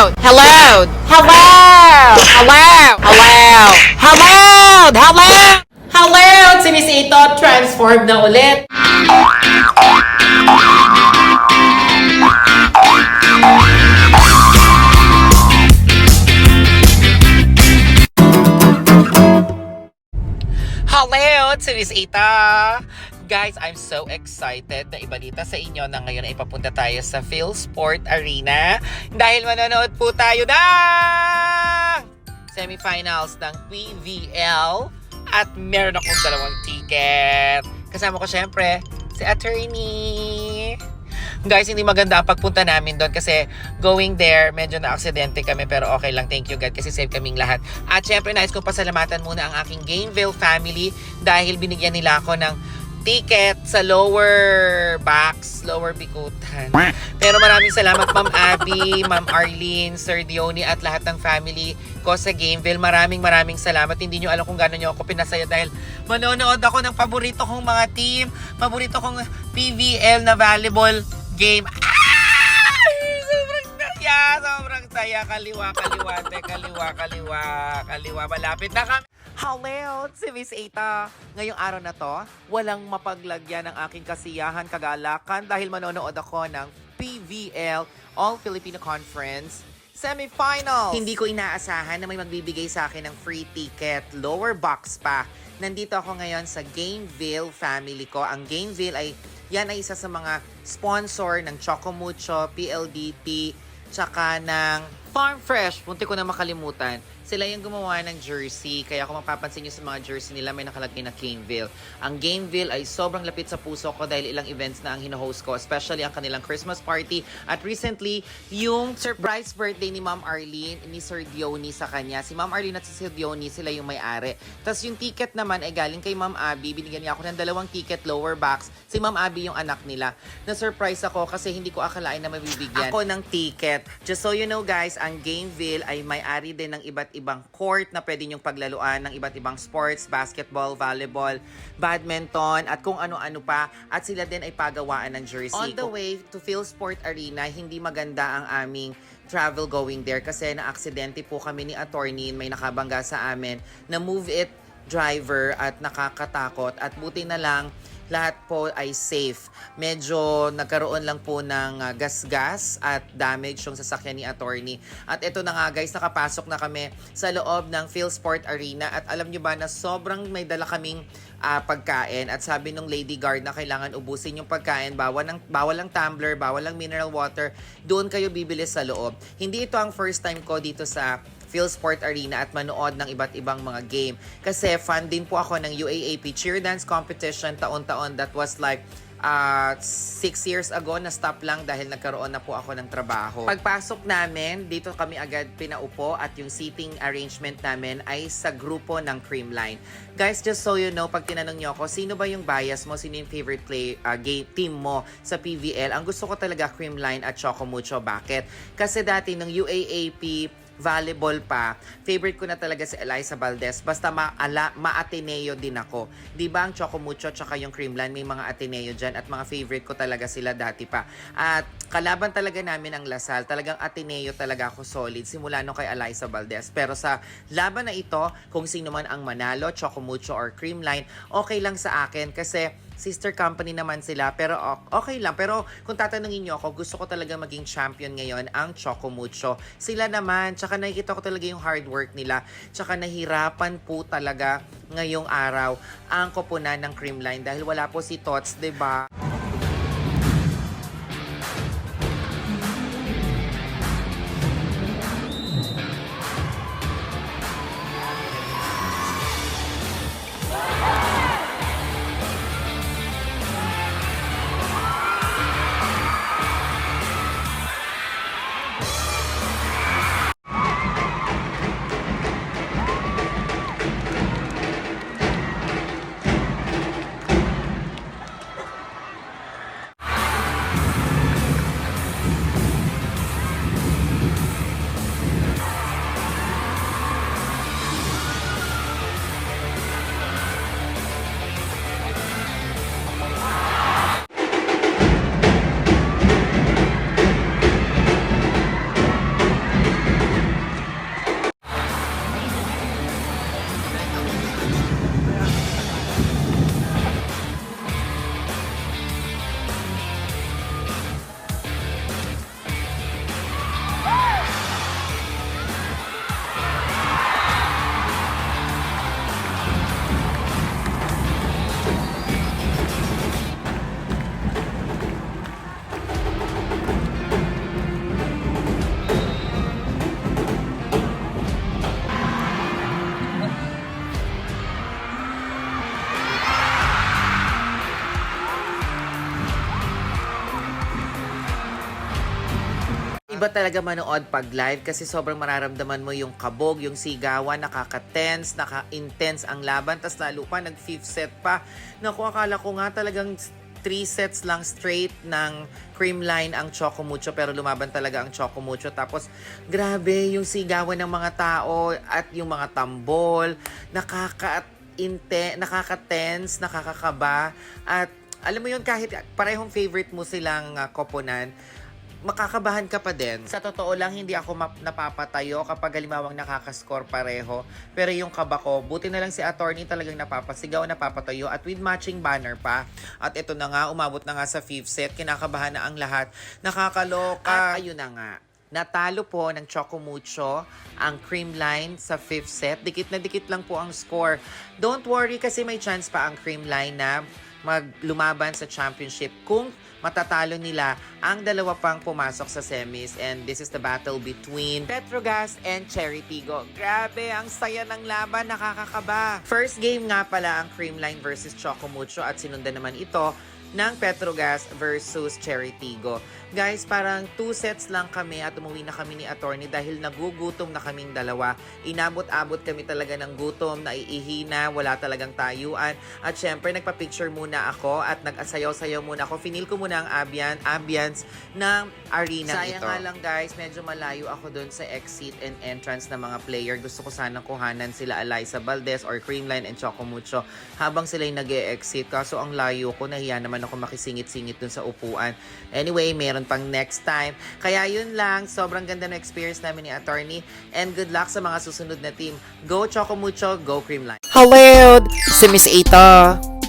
Hello! Hello! Hello! Hello! Hello! Hello! Hello! Hello! Si Miss Ito, transformed na ulit. Hello! Miss Ita! Guys, I'm so excited na ibalita sa inyo na ngayon ay papunta tayo sa Phil Sport Arena dahil manonood po tayo ng semifinals ng PVL at meron akong dalawang ticket. Kasama ko syempre si attorney. Guys, hindi maganda ang pagpunta namin doon kasi going there, medyo na-aksidente kami pero okay lang. Thank you God kasi safe kaming lahat. At syempre, nais kong pasalamatan muna ang aking Gameville family dahil binigyan nila ako ng ticket sa lower box, lower bikutan. Pero maraming salamat Ma'am Abby, Ma'am Arlene, Sir Diony at lahat ng family ko sa Gameville. Maraming maraming salamat. Hindi nyo alam kung gano'n nyo ako pinasaya dahil manonood ako ng paborito kong mga team, paborito kong PVL na volleyball game. Ay! Sobrang saya! Sobrang saya! Kaliwa, kaliwa, te, kaliwa, kaliwa, kaliwa. Malapit na kami. Hello, si Miss Ita. Ngayong araw na to, walang mapaglagyan ng aking kasiyahan, kagalakan dahil manonood ako ng PVL All Filipino Conference Semifinals. Hindi ko inaasahan na may magbibigay sa akin ng free ticket, lower box pa. Nandito ako ngayon sa Gameville family ko. Ang Gameville ay yan ay isa sa mga sponsor ng Chocomucho, PLDT, tsaka ng Farm Fresh. Punti ko na makalimutan. Sila yung gumawa ng jersey. Kaya kung mapapansin nyo sa mga jersey nila, may nakalagay na Gameville. Ang Gameville ay sobrang lapit sa puso ko dahil ilang events na ang hinohost ko. Especially ang kanilang Christmas party. At recently, yung surprise birthday ni Ma'am Arlene, ni Sir Diony sa kanya. Si Ma'am Arlene at si Sir Diony, sila yung may-ari. Tapos yung ticket naman ay galing kay Ma'am Abby. Binigyan niya ako ng dalawang ticket, lower box. Si Ma'am Abby yung anak nila. Na-surprise ako kasi hindi ko akalain na mabibigyan ako ng ticket. Just so you know guys, ang Gameville ay may-ari din ng iba't ibang court na pwede nyong paglaruan ng iba't ibang sports, basketball, volleyball, badminton, at kung ano-ano pa. At sila din ay pagawaan ng jersey. On the way to Phil Sport Arena, hindi maganda ang aming travel going there kasi na-aksidente po kami ni attorney, may nakabangga sa amin, na move it driver at nakakatakot at buti na lang lahat po ay safe. Medyo nagkaroon lang po ng uh, gas-gas at damage yung sasakyan ni attorney. At ito na nga guys, nakapasok na kami sa loob ng Philsport Arena at alam nyo ba na sobrang may dala kaming ah, pagkain at sabi nung lady guard na kailangan ubusin yung pagkain, bawal ng bawal lang tumbler, bawal lang mineral water, doon kayo bibili sa loob. Hindi ito ang first time ko dito sa Philsport Arena at manood ng iba't ibang mga game. Kasi fan din po ako ng UAAP Cheer Dance Competition taon-taon that was like uh, six years ago na stop lang dahil nagkaroon na po ako ng trabaho. Pagpasok namin, dito kami agad pinaupo at yung seating arrangement namin ay sa grupo ng Creamline. Guys, just so you know, pag tinanong nyo ako, sino ba yung bias mo, sino yung favorite play, uh, game, team mo sa PVL, ang gusto ko talaga Creamline at Chocomucho. Bakit? Kasi dati nung UAAP volleyball pa, favorite ko na talaga si Eliza Valdez. Basta maala, ma-Ateneo din ako. Di ba ang Chocomucho tsaka yung Creamline, may mga Ateneo dyan at mga favorite ko talaga sila dati pa. At kalaban talaga namin ang Lasal. Talagang Ateneo talaga ako solid simula nung kay Eliza Valdez. Pero sa laban na ito, kung sino man ang manalo, Chocomucho or Creamline, okay lang sa akin kasi sister company naman sila. Pero okay lang. Pero kung tatanungin niyo ako gusto ko talaga maging champion ngayon ang Chocomucho sila naman tsaka nakikita ko talaga yung hard work nila. Tsaka nahirapan po talaga ngayong araw ang koponan ng Creamline dahil wala po si Tots 'di ba Iba talaga manood pag live kasi sobrang mararamdaman mo yung kabog, yung sigawan, nakaka-tense, naka-intense ang laban. Tapos lalo pa, nag-fifth set pa. Naku, akala ko nga talagang three sets lang straight ng cream line ang Choco Mucho pero lumaban talaga ang Choco Mucho tapos grabe yung sigawan ng mga tao at yung mga tambol nakaka nakaka-tense nakakakaba at alam mo yun kahit parehong favorite mo silang uh, koponan makakabahan ka pa din. Sa totoo lang, hindi ako napapatayo kapag halimawang nakakascore pareho. Pero yung kaba ko, buti na lang si attorney talagang napapasigaw, napapatayo at with matching banner pa. At ito na nga, umabot na nga sa fifth set, kinakabahan na ang lahat. Nakakaloka. At ayun na nga. Natalo po ng Choco Mucho ang Cream Line sa fifth set. Dikit na dikit lang po ang score. Don't worry kasi may chance pa ang Cream Line na maglumaban sa championship kung matatalo nila ang dalawa pang pumasok sa semis and this is the battle between Petrogas and Cherry Pigo. Grabe, ang saya ng laban, nakakakaba. First game nga pala ang Creamline versus Chocomucho at sinundan naman ito ng Petrogas versus Cherry Tigo. Guys, parang two sets lang kami at umuwi na kami ni attorney dahil nagugutom na kaming dalawa. Inabot-abot kami talaga ng gutom, naiihina, wala talagang tayuan. At syempre, nagpa-picture muna ako at nag-asayaw-sayaw muna ako. Finil ko muna ang ambian, ambience ng arena Sayang ito. nga lang guys, medyo malayo ako doon sa exit and entrance ng mga player. Gusto ko sanang kuhanan sila Eliza Valdez or Creamline and Chocomucho habang sila'y nag exit Kaso ang layo ko, nahiya naman ako makisingit-singit dun sa upuan. Anyway, meron pang next time. Kaya yun lang, sobrang ganda ng experience namin ni attorney and good luck sa mga susunod na team. Go Chocomucho, go Creamline. Hello! Si Miss Ita.